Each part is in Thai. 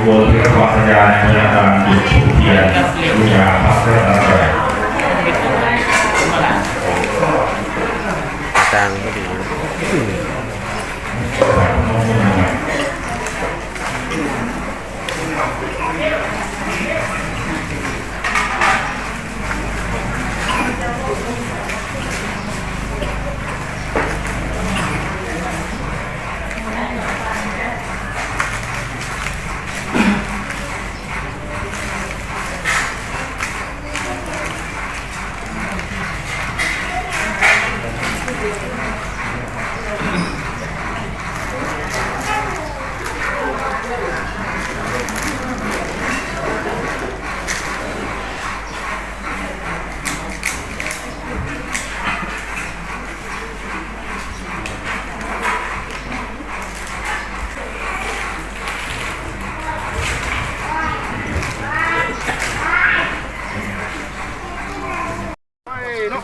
อุบลพิรพรสัญญาในเมืองตามจุดทูเทียนลุยาพัฒนาใจต่างก็ดี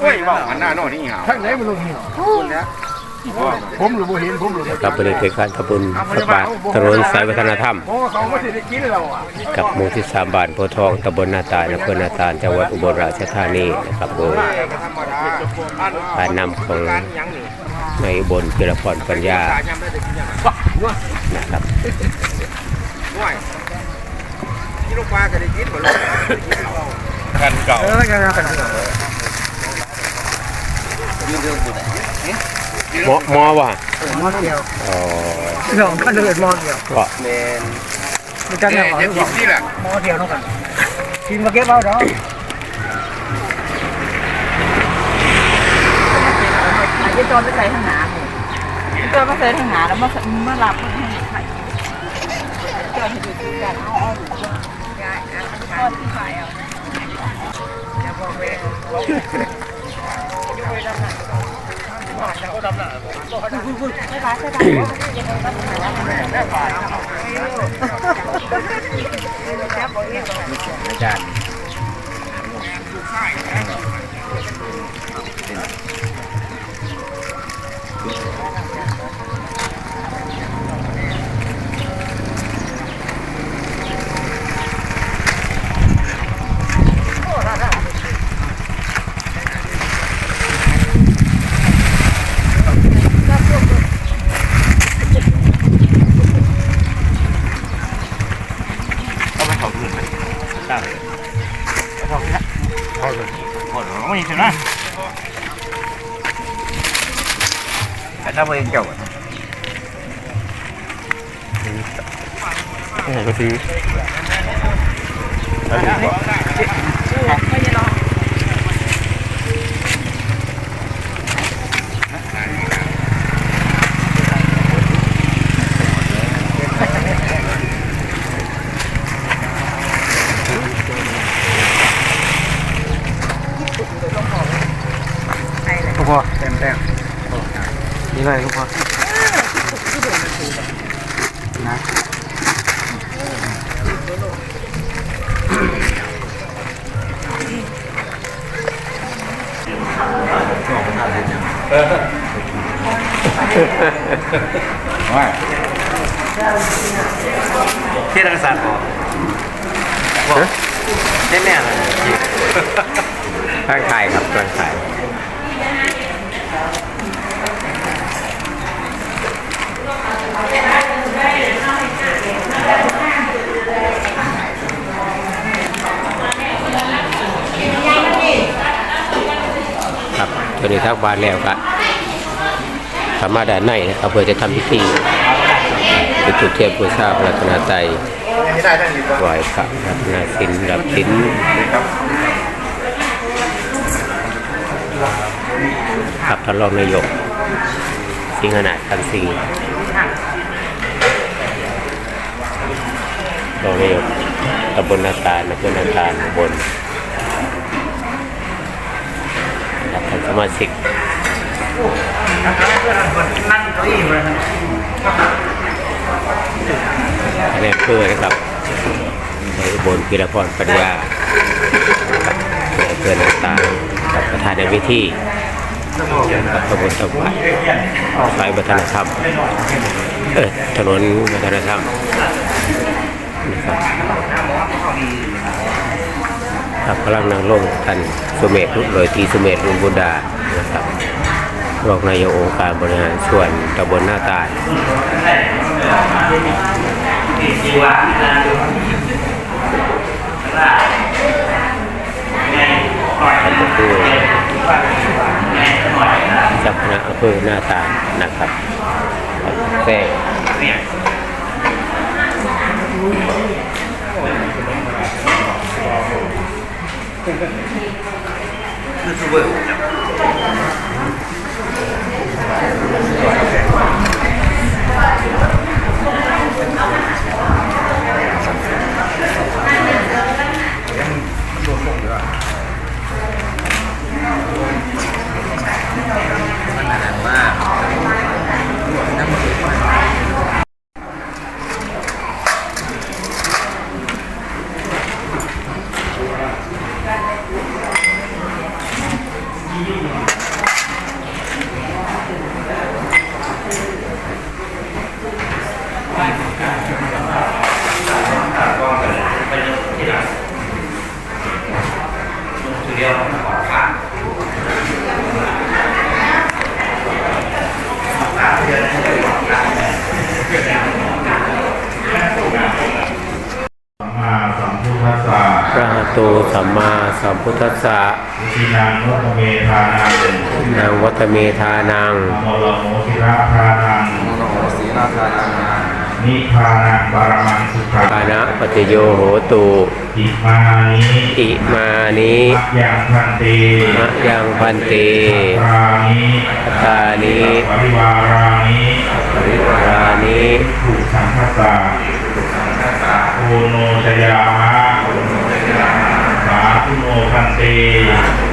โอ้ยบอกอันหน้าโน่นนี่หาทางไหนมันลงนี่ผมหรือบ่เห็นผมหรือบ่กับบริเวณการทำบุญพระบาทถนนสายวัฒนธรรมโอ้เขาไม่ได้กินเราอะกับหมู่ที่สามบ้านโพธิ์ทองตำบลนาตาลอำเภอนาตาลจังหวัดอุบลราชธานีนะครับโดยธรรมดาการนำของการยังนี่ในอุบลพิรพรปัญญาตายยังได้แต่กินยังนะครับด้วยกินลูกปลาก็ได้กินหมดเลยกันเก่า เออกันกันหมอหมอว่ะมอเดียวอ๋อน้องกันเลยมอเดียวก็เมนมันกันแม่เนี่ยจะกินนี่แหละมอเดียวเท่ากันกินมาเก็บเอาเนาะอาจจะจอนไปใส่ทางหนาเลยจอนมาใส่ทางหนาแล้วมามาหลับมาให้ใครจอนให้ดูดูกันเอาเอาดูยายนะทอดที่ขายเอาอย่าบอกแม่ อาจารย์ แต่ถ้าเองเจ้าก็ซื้ อทุกพอเต็มเต็มนี่เลยทุกพอนะที่รักษาของใช่แม่เลยข้างขายครับข้างขาย ครับตอนนี้ทักบานแล้วก็สามารถด้านในนะครับเพื่อจะทำพิธีเป็นจุดเทียนบูชาพระรัตนตรัยไหวพระรัตนสินรับสินครับท่านรองนายกสิงหนาถคันสิงห์ร องนายกตำบลนาตาลอำเภอนาตาลบนครับท่านสมาชิกนั่งเก้าอี้มาในอำเภอนะครับในบลพิรพรปัญญานอำเภอนาตาลกับประธานในพิธีกับตำบลตะวันสายวัฒนธรรมเออถนนวัฒนธรรม ครับพลังนางร่มท่านสุเมธรุ่นเยทีสุเมธรุ่บุดานะครับรองนายกองค์การบริหารส่วนตำบลหน้าตาลท่านเจ้าคณะอำเภอหน้าตาลนะครับแท่ สัมมาสัมพุทธั สสะพระหตูสัมมาสัมพุทธัสสะทินังนุตเมธานังนางวัตเมธานังอมลโมทิระทานังโนสีราชานังนิพานังบารมังสุขังปานะปฏิโยโหตุอิมานิอิมานิมัจยังพันเตมะยังพันเตรานิอัตตานิปริวารานิปริวารานิถูกสังคสะโอโนชยามะ thì